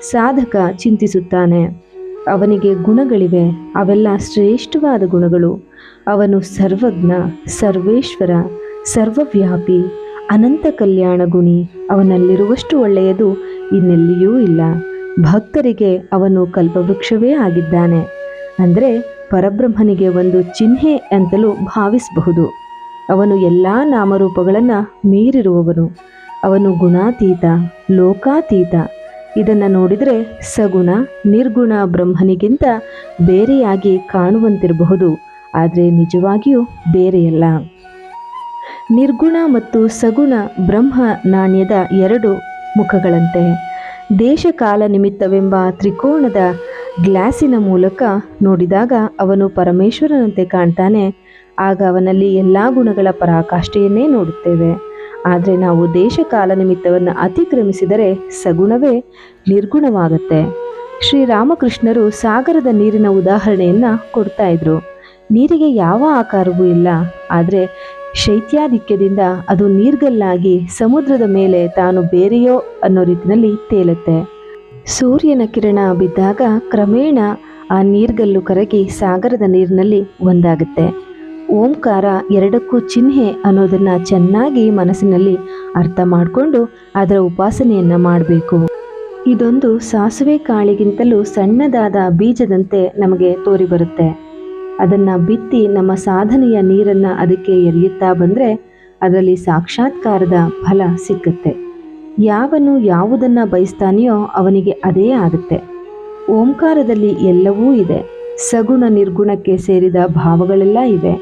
ಸಾಧಕ ಚಿಂತಿಸುತ್ತಾನೆ. ಅವನಿಗೆ ಗುಣಗಳಿವೆ, ಅವೆಲ್ಲ ಶ್ರೇಷ್ಠವಾದ ಗುಣಗಳು. ಅವನು ಸರ್ವಜ್ಞ, ಸರ್ವೇಶ್ವರ, ಸರ್ವವ್ಯಾಪಿ, ಅನಂತ ಕಲ್ಯಾಣ ಗುಣಿ. ಅವನಲ್ಲಿರುವಷ್ಟು ಒಳ್ಳೆಯದು ಇನ್ನೆಲ್ಲಿಯೂ ಇಲ್ಲ. ಭಕ್ತರಿಗೆ ಅವನು ಕಲ್ಪವೃಕ್ಷವೇ ಆಗಿದ್ದಾನೆ. ಅಂದರೆ ಪರಬ್ರಹ್ಮನಿಗೆ ಒಂದು ಚಿಹ್ನೆ ಅಂತಲೂ ಭಾವಿಸಬಹುದು. ಅವನು ಎಲ್ಲ ನಾಮರೂಪಗಳನ್ನು ಮೀರಿರುವವನು. ಅವನು ಗುಣಾತೀತ, ಲೋಕಾತೀತ. ಇದನ್ನು ನೋಡಿದರೆ ಸಗುಣ, ನಿರ್ಗುಣ ಬ್ರಹ್ಮನಿಗಿಂತ ಬೇರೆಯಾಗಿ ಕಾಣುವಂತಿರಬಹುದು. ಆದರೆ ನಿಜವಾಗಿಯೂ ಬೇರೆಯಲ್ಲ. ನಿರ್ಗುಣ ಮತ್ತು ಸಗುಣ ಬ್ರಹ್ಮ ನಾಣ್ಯದ ಎರಡು ಮುಖಗಳಂತೆ. ದೇಶಕಾಲ ನಿಮಿತ್ತವೆಂಬ ತ್ರಿಕೋಣದ ಗ್ಲಾಸಿನ ಮೂಲಕ ನೋಡಿದಾಗ ಅವನು ಪರಮೇಶ್ವರನಂತೆ ಕಾಣ್ತಾನೆ. ಆಗ ಅವನಲ್ಲಿ ಎಲ್ಲ ಗುಣಗಳ ಪರಾಕಾಷ್ಠೆಯನ್ನೇ ನೋಡುತ್ತೇವೆ. ಆದರೆ ನಾವು ದೇಶ ಕಾಲ ನಿಮಿತ್ತವನ್ನು ಅತಿಕ್ರಮಿಸಿದರೆ ಸಗುಣವೇ ನಿರ್ಗುಣವಾಗುತ್ತೆ. ಶ್ರೀರಾಮಕೃಷ್ಣರು ಸಾಗರದ ನೀರಿನ ಉದಾಹರಣೆಯನ್ನು ಕೊಡ್ತಾ ಇದ್ರು. ನೀರಿಗೆ ಯಾವ ಆಕಾರವೂ ಇಲ್ಲ. ಆದರೆ ಶೈತ್ಯಾಧಿಕ್ಯದಿಂದ ಅದು ನೀರ್ಗಲ್ಲಾಗಿ ಸಮುದ್ರದ ಮೇಲೆ ತಾನು ಬೇರೆಯೋ ಅನ್ನೋ ರೀತಿಯಲ್ಲಿ ತೇಲುತ್ತೆ. ಸೂರ್ಯನ ಕಿರಣ ಬಿದ್ದಾಗ ಕ್ರಮೇಣ ಆ ನೀರ್ಗಲ್ಲು ಕರಗಿ ಸಾಗರದ ನೀರಿನಲ್ಲಿ ಒಂದಾಗುತ್ತೆ. ಓಂಕಾರ ಎರಡಕ್ಕೂ ಚಿಹ್ನೆ ಅನ್ನೋದನ್ನ ಚೆನ್ನಾಗಿ ಮನಸ್ಸಿನಲ್ಲಿ ಅರ್ಥ ಮಾಡಿಕೊಂಡು ಅದರ ಉಪಾಸನೆಯನ್ನ ಮಾಡಬೇಕು. ಇದೊಂದು ಸಾಸುವೆ ಕಾಳಿಗಿಂತಲೂ ಸಣ್ಣದಾದ ಬೀಜದಂತೆ ನಮಗೆ ತೋರಿಬರುತ್ತೆ. ಅದನ್ನು ಬಿತ್ತಿ ನಮ್ಮ ಸಾಧನೆಯ ನೀರನ್ನು ಅದಕ್ಕೆ ಎರೆಯುತ್ತಾ ಬಂದರೆ ಅದರಲ್ಲಿ ಸಾಕ್ಷಾತ್ಕಾರದ ಫಲ ಸಿಕ್ಕತ್ತೆ. ಯಾವನು ಯಾವುದನ್ನು ಬಯಸ್ತಾನೆಯೋ ಅವನಿಗೆ ಅದೇ ಆಗುತ್ತೆ. ಓಂಕಾರದಲ್ಲಿ ಎಲ್ಲವೂ ಇದೆ. ಸಗುಣ ನಿರ್ಗುಣಕ್ಕೆ ಸೇರಿದ ಭಾವಗಳೆಲ್ಲ ಇವೆ.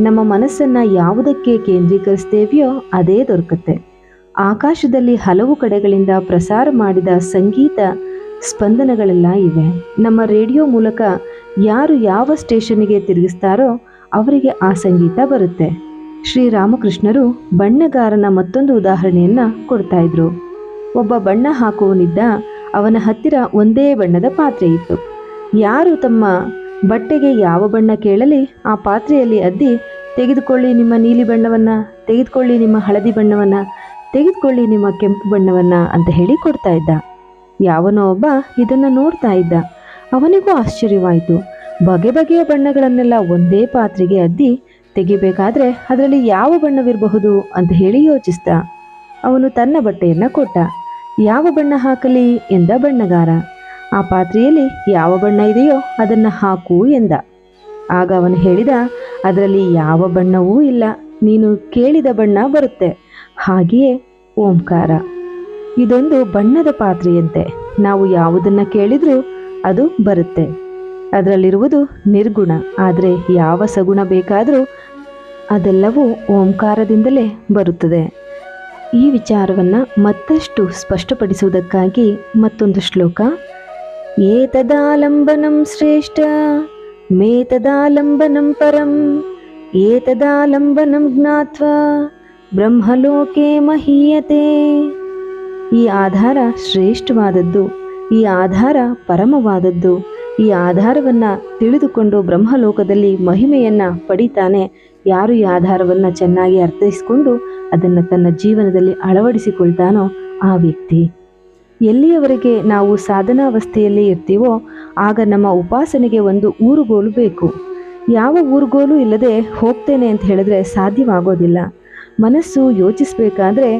ನಮ್ಮ ಮನಸ್ಸನ್ನು ಯಾವುದಕ್ಕೆ ಕೇಂದ್ರೀಕರಿಸ್ತೇವೆಯೋ ಅದೇ ದೊರಕುತ್ತೆ. ಆಕಾಶದಲ್ಲಿ ಹಲವು ಕಡೆಗಳಿಂದ ಪ್ರಸಾರ ಮಾಡಿದ ಸಂಗೀತ ಸ್ಪಂದನಗಳೆಲ್ಲ ಇವೆ. ನಮ್ಮ ರೇಡಿಯೋ ಮೂಲಕ ಯಾರು ಯಾವ ಸ್ಟೇಷನ್ಗೆ ತಿರುಗಿಸ್ತಾರೋ ಅವರಿಗೆ ಆ ಸಂಗೀತ ಬರುತ್ತೆ. ಶ್ರೀರಾಮಕೃಷ್ಣರು ಬಣ್ಣಗಾರನ ಮತ್ತೊಂದು ಉದಾಹರಣೆಯನ್ನ ಕೊಡ್ತಾ ಇದ್ರು. ಒಬ್ಬ ಬಣ್ಣ ಹಾಕುವನಿದ್ದ ಅವನ ಹತ್ತಿರ ಒಂದೇ ಬಣ್ಣದ ಪಾತ್ರೆ ಇತ್ತು. ಯಾರು ತಮ್ಮ ಬಟ್ಟೆಗೆ ಯಾವ ಬಣ್ಣ ಕೇಳಲಿ ಆ ಪಾತ್ರೆಯಲ್ಲಿ ಅದ್ದಿ, ತೆಗೆದುಕೊಳ್ಳಿ ನಿಮ್ಮ ನೀಲಿ ಬಣ್ಣವನ್ನ, ತೆಗೆದುಕೊಳ್ಳಿ ನಿಮ್ಮ ಹಳದಿ ಬಣ್ಣವನ್ನ, ತೆಗೆದುಕೊಳ್ಳಿ ನಿಮ್ಮ ಕೆಂಪು ಬಣ್ಣವನ್ನ ಅಂತ ಹೇಳಿ ಕೊಡ್ತಾ ಇದ್ದ. ಯಾವನೋ ಒಬ್ಬ ಇದನ್ನು ನೋಡ್ತಾ ಇದ್ದ. ಅವನಿಗೂ ಆಶ್ಚರ್ಯವಾಯಿತು. ಬಗೆ ಬಗೆಯ ಬಣ್ಣಗಳನ್ನೆಲ್ಲ ಒಂದೇ ಪಾತ್ರೆಗೆ ಅದ್ದಿ ತೆಗಿಬೇಕಾದ್ರೆ ಅದರಲ್ಲಿ ಯಾವ ಬಣ್ಣವಿರಬಹುದು ಅಂತ ಹೇಳಿ ಯೋಚಿಸ್ದ. ಅವನು ತನ್ನ ಬಟ್ಟೆಯನ್ನ ಕೊಟ್ಟ. ಯಾವ ಬಣ್ಣ ಹಾಕಲಿ ಎಂದ ಬಣ್ಣಗಾರ. ಆ ಪಾತ್ರೆಯಲ್ಲಿ ಯಾವ ಬಣ್ಣ ಇದೆಯೋ ಅದನ್ನ ಹಾಕು ಎಂದ. ಆಗ ಅವನು ಹೇಳಿದ, ಅದರಲ್ಲಿ ಯಾವ ಬಣ್ಣವೂ ಇಲ್ಲ. ನೀನು ಕೇಳಿದ ಬಣ್ಣ ಬರುತ್ತೆ. ಹಾಗೆಯೇ, ಓಂಕಾರ. ಇದೊಂದು ಬಣ್ಣದ ಪಾತ್ರೆಯಂತೆ. ನಾವು ಯಾವುದನ್ನ ಕೇಳಿದ್ರೂ ಅದು ಬರುತ್ತೆ. ಅದರಲ್ಲಿರುವುದು ನಿರ್ಗುಣ. ಆದರೆ ಯಾವ ಸಗುಣ ಬೇಕಾದರೂ ಅದೆಲ್ಲವೂ ಓಂಕಾರದಿಂದಲೇ ಬರುತ್ತದೆ. ಈ ವಿಚಾರವನ್ನು ಮತ್ತಷ್ಟು ಸ್ಪಷ್ಟಪಡಿಸುವುದಕ್ಕಾಗಿ ಮತ್ತೊಂದು ಶ್ಲೋಕ. ಏತದಾಲಂಬನಂ ಶ್ರೇಷ್ಠ, ಮೇತದಾಲಂಬನಂ ಪರಂ, ಏತದಾಲಂಬನಂ ಜ್ಞಾತ್ವ, ಬ್ರಹ್ಮಲೋಕೆ ಮಹೀಯತೆ. ಈ ಆಧಾರ ಶ್ರೇಷ್ಠವಾದದ್ದು, ಈ ಆಧಾರ ಪರಮವಾದದ್ದು, ಈ ಆಧಾರವನ್ನು ತಿಳಿದುಕೊಂಡು ಬ್ರಹ್ಮಲೋಕದಲ್ಲಿ ಮಹಿಮೆಯನ್ನು ಪಡಿತಾನೆ ಯಾರು ಈ ಆಧಾರವನ್ನು ಚೆನ್ನಾಗಿ ಅರ್ಥೈಸಿಕೊಂಡು ಅದನ್ನು ತನ್ನ ಜೀವನದಲ್ಲಿ ಅಳವಡಿಸಿಕೊಳ್ತಾನೋ ಆ ವ್ಯಕ್ತಿ. ಎಲ್ಲಿಯವರೆಗೆ ನಾವು ಸಾಧನಾವಸ್ಥೆಯಲ್ಲಿ ಇರ್ತೀವೋ ಆಗ ನಮ್ಮ ಉಪಾಸನೆಗೆ ಒಂದು ಊರುಗೋಲು ಬೇಕು. ಯಾವ ಊರುಗೋಲು ಇಲ್ಲದೆ ಹೋಗ್ತೇನೆ ಅಂತ ಹೇಳಿದ್ರೆ ಸಾಧ್ಯವಾಗೋದಿಲ್ಲ. ಮನಸ್ಸು ಯೋಚಿಸಬೇಕಾದ್ರೆ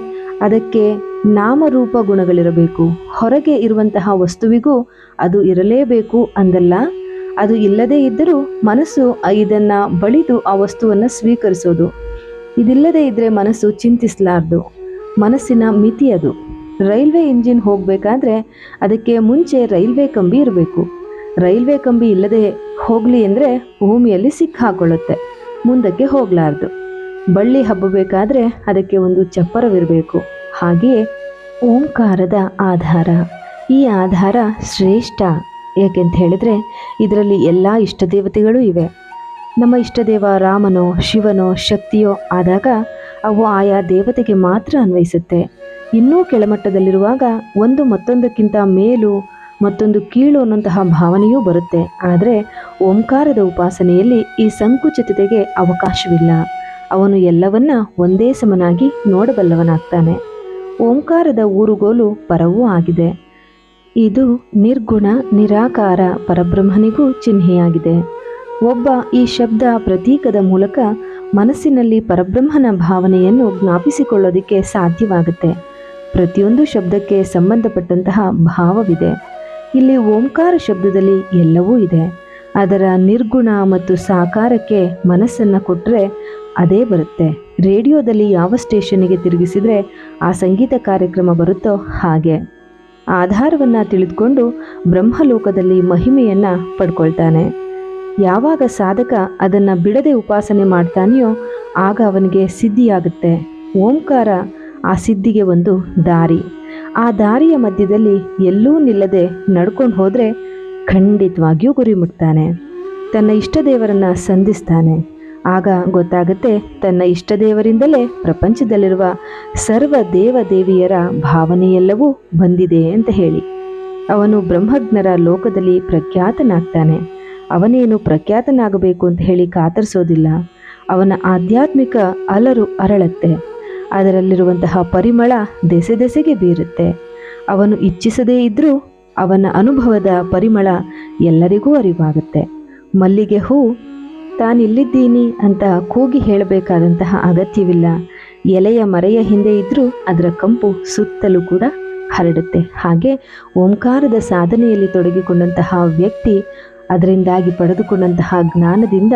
ಅದಕ್ಕೆ ನಾಮರೂಪ ಗುಣಗಳಿರಬೇಕು. ಹೊರಗೆ ಇರುವಂತಹ ವಸ್ತುವಿಗೂ ಅದು ಇರಲೇಬೇಕು ಅಂದಲ್ಲ? ಅದು ಇಲ್ಲದೇ ಇದ್ದರೂ ಮನಸ್ಸು ಇದನ್ನು ಬಳಿದು ಆ ವಸ್ತುವನ್ನು ಸ್ವೀಕರಿಸೋದು. ಇದಿಲ್ಲದೇ ಇದ್ದರೆ ಮನಸ್ಸು ಚಿಂತಿಸಲಾರ್ದು. ಮನಸ್ಸಿನ ಮಿತಿ ಅದು. ರೈಲ್ವೆ ಇಂಜಿನ್ ಹೋಗಬೇಕಾದ್ರೆ ಅದಕ್ಕೆ ಮುಂಚೆ ರೈಲ್ವೆ ಕಂಬಿ ಇರಬೇಕು. ರೈಲ್ವೆ ಕಂಬಿ ಇಲ್ಲದೆ ಹೋಗಲಿ ಅಂದರೆ ಭೂಮಿಯಲ್ಲಿ ಸಿಕ್ಕಾಕೊಳ್ಳುತ್ತೆ. ಮುಂದಕ್ಕೆ ಹೋಗಲಾರ್ದು. ಬಳ್ಳಿ ಹಬ್ಬಬೇಕಾದ್ರೆ ಅದಕ್ಕೆ ಒಂದು ಚಪ್ಪರವಿರಬೇಕು. ಹಾಗೆಯೇ ಓಂಕಾರದ ಆಧಾರ. ಈ ಆಧಾರ ಶ್ರೇಷ್ಠ. ಯಾಕೆಂತ ಹೇಳಿದ್ರೆ ಇದರಲ್ಲಿ ಎಲ್ಲ ಇಷ್ಟದೇವತೆಗಳೂ ಇವೆ. ನಮ್ಮ ಇಷ್ಟದೇವ ರಾಮನೋ, ಶಿವನೋ, ಶಕ್ತಿಯೋ ಆದಾಗ ಅವು ಆಯಾ ದೇವತೆಗೆ ಮಾತ್ರ ಅನ್ವಯಿಸುತ್ತೆ. ಇನ್ನೂ ಕೆಳಮಟ್ಟದಲ್ಲಿರುವಾಗ ಒಂದು ಮತ್ತೊಂದಕ್ಕಿಂತ ಮೇಲು ಮತ್ತೊಂದು ಕೀಳು ಅನ್ನುವಂತಹ ಭಾವನೆಯೂ ಬರುತ್ತೆ. ಆದರೆ ಓಂಕಾರದ ಉಪಾಸನೆಯಲ್ಲಿ ಈ ಸಂಕುಚಿತತೆಗೆ ಅವಕಾಶವಿಲ್ಲ. ಅವನು ಎಲ್ಲವನ್ನ ಒಂದೇ ಸಮನಾಗಿ ನೋಡಬಲ್ಲವನಾಗ್ತಾನೆ. ಓಂಕಾರದ ಊರುಗೋಲು ಪರವೂ ಆಗಿದೆ. ಇದು ನಿರ್ಗುಣ, ನಿರಾಕಾರ ಪರಬ್ರಹ್ಮನಿಗೂ ಚಿಹ್ನೆಯಾಗಿದೆ. ಒಬ್ಬ ಈ ಶಬ್ದ ಪ್ರತೀಕದ ಮೂಲಕ ಮನಸ್ಸಿನಲ್ಲಿ ಪರಬ್ರಹ್ಮನ ಭಾವನೆಯನ್ನು ಜ್ಞಾಪಿಸಿಕೊಳ್ಳೋದಕ್ಕೆ ಸಾಧ್ಯವಾಗುತ್ತೆ. ಪ್ರತಿಯೊಂದು ಶಬ್ದಕ್ಕೆ ಸಂಬಂಧಪಟ್ಟಂತಹ ಭಾವವಿದೆ. ಇಲ್ಲಿ ಓಂಕಾರ ಶಬ್ದದಲ್ಲಿ ಎಲ್ಲವೂ ಇದೆ. ಅದರ ನಿರ್ಗುಣ ಮತ್ತು ಸಾಕಾರಕ್ಕೆ ಮನಸ್ಸನ್ನು ಕೊಟ್ಟರೆ ಅದೇ ಬರುತ್ತೆ. ರೇಡಿಯೋದಲ್ಲಿ ಯಾವ ಸ್ಟೇಷನ್ನಿಗೆ ತಿರುಗಿಸಿದರೆ ಆ ಸಂಗೀತ ಕಾರ್ಯಕ್ರಮ ಬರುತ್ತೋ ಹಾಗೆ. ಆಧಾರವನ್ನು ತಿಳಿದುಕೊಂಡು ಬ್ರಹ್ಮಲೋಕದಲ್ಲಿ ಮಹಿಮೆಯನ್ನು ಪಡ್ಕೊಳ್ತಾನೆ. ಯಾವಾಗ ಸಾಧಕ ಅದನ್ನು ಬಿಡದೆ ಉಪಾಸನೆ ಮಾಡ್ತಾನೆಯೋ ಆಗ ಅವನಿಗೆ ಸಿದ್ಧಿಯಾಗುತ್ತೆ. ಓಂಕಾರ ಆ ಸಿದ್ಧಿಗೆ ಒಂದು ದಾರಿ. ಆ ದಾರಿಯ ಮಧ್ಯದಲ್ಲಿ ಎಲ್ಲೂ ನಿಲ್ಲದೆ ನಡ್ಕೊಂಡು ಹೋದರೆ ಖಂಡಿತವಾಗಿಯೂ ಗುರಿ ಮುಟ್ತಾನೆ. ತನ್ನ ಇಷ್ಟ ದೇವರನ್ನು ಸಂಧಿಸ್ತಾನೆ. ಆಗ ಗೊತ್ತಾಗುತ್ತೆ ತನ್ನ ಇಷ್ಟ ದೇವರಿಂದಲೇ ಪ್ರಪಂಚದಲ್ಲಿರುವ ಸರ್ವ ದೇವ ದೇವಿಯರ ಭಾವನೆಯೆಲ್ಲವೂ ಬಂದಿದೆ ಅಂತ ಹೇಳಿ. ಅವನು ಬ್ರಹ್ಮಜ್ಞರ ಲೋಕದಲ್ಲಿ ಪ್ರಖ್ಯಾತನಾಗ್ತಾನೆ. ಅವನೇನು ಪ್ರಖ್ಯಾತನಾಗಬೇಕು ಅಂತ ಹೇಳಿ ಕಾತರಿಸೋದಿಲ್ಲ. ಅವನ ಆಧ್ಯಾತ್ಮಿಕ ಅಲರು ಅರಳತ್ತೆ. ಅದರಲ್ಲಿರುವಂತಹ ಪರಿಮಳ ದೆಸೆ ದೆಸೆಗೆ ಬೀರುತ್ತೆ. ಅವನು ಇಚ್ಛಿಸದೇ ಇದ್ದರೂ ಅವನ ಅನುಭವದ ಪರಿಮಳ ಎಲ್ಲರಿಗೂ ಅರಿವಾಗುತ್ತೆ. ಮಲ್ಲಿಗೆ ಹೂ ತಾನಿಲ್ಲಿದ್ದೀನಿ ಅಂತ ಕೂಗಿ ಹೇಳಬೇಕಾದಂತಹ ಅಗತ್ಯವಿಲ್ಲ. ಎಲೆಯ ಮರೆಯ ಹಿಂದೆ ಇದ್ದರೂ ಅದರ ಕಂಪು ಸುತ್ತಲೂ ಕೂಡ ಹರಡುತ್ತೆ. ಹಾಗೆ ಓಂಕಾರದ ಸಾಧನೆಯಲ್ಲಿ ತೊಡಗಿಕೊಂಡಂತಹ ವ್ಯಕ್ತಿ ಅದರಿಂದಾಗಿ ಪಡೆದುಕೊಂಡಂತಹ ಜ್ಞಾನದಿಂದ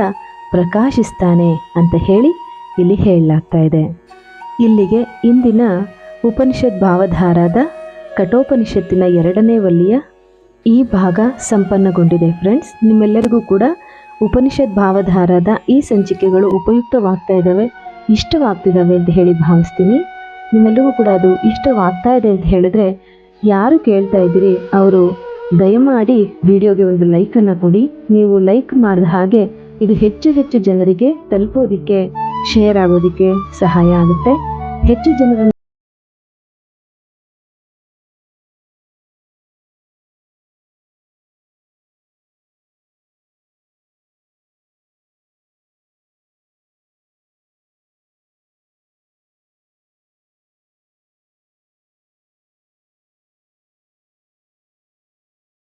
ಪ್ರಕಾಶಿಸ್ತಾನೆ ಅಂತ ಹೇಳಿ ಇಲ್ಲಿ ಹೇಳಲಾಗ್ತಾ ಇದೆ. ಇಲ್ಲಿಗೆ ಇಂದಿನ ಉಪನಿಷತ್ ಭಾವಧಾರಾದ ಕಠೋಪನಿಷತ್ತಿನ ಎರಡನೇ ವಲ್ಲಿಯ ಈ ಭಾಗ ಸಂಪನ್ನಗೊಂಡಿದೆ. ಫ್ರೆಂಡ್ಸ್, ನಿಮ್ಮೆಲ್ಲರಿಗೂ ಕೂಡ ಉಪನಿಷತ್ ಭಾವಧಾರದ ಈ ಸಂಚಿಕೆಗಳು ಉಪಯುಕ್ತವಾಗ್ತಾ ಇದ್ದಾವೆ, ಇಷ್ಟವಾಗ್ತಿದ್ದಾವೆ ಅಂತ ಹೇಳಿ ಭಾವಿಸ್ತೀನಿ. ನಿಮ್ಮೆಲ್ಲರಿಗೂ ಕೂಡ ಅದು ಇಷ್ಟವಾಗ್ತಾ ಇದೆ ಅಂತ ಹೇಳಿದ್ರೆ, ಯಾರು ಕೇಳ್ತಾ ಇದ್ದೀರಿ, ಅವರು ದಯಮಾಡಿ ವಿಡಿಯೋಗೆ ಒಂದು ಲೈಕನ್ನು ಕೊಡಿ. ನೀವು ಲೈಕ್ ಮಾಡಿದ ಹಾಗೆ ಇದು ಹೆಚ್ಚು ಹೆಚ್ಚು ಜನರಿಗೆ ತಲುಪೋದಿಕ್ಕೆ ಶೇರ್ ಆಗೋದಕ್ಕೆ ಸಹಾಯ ಆಗುತ್ತೆ. ಹೆಚ್ಚು ಜನರನ್ನು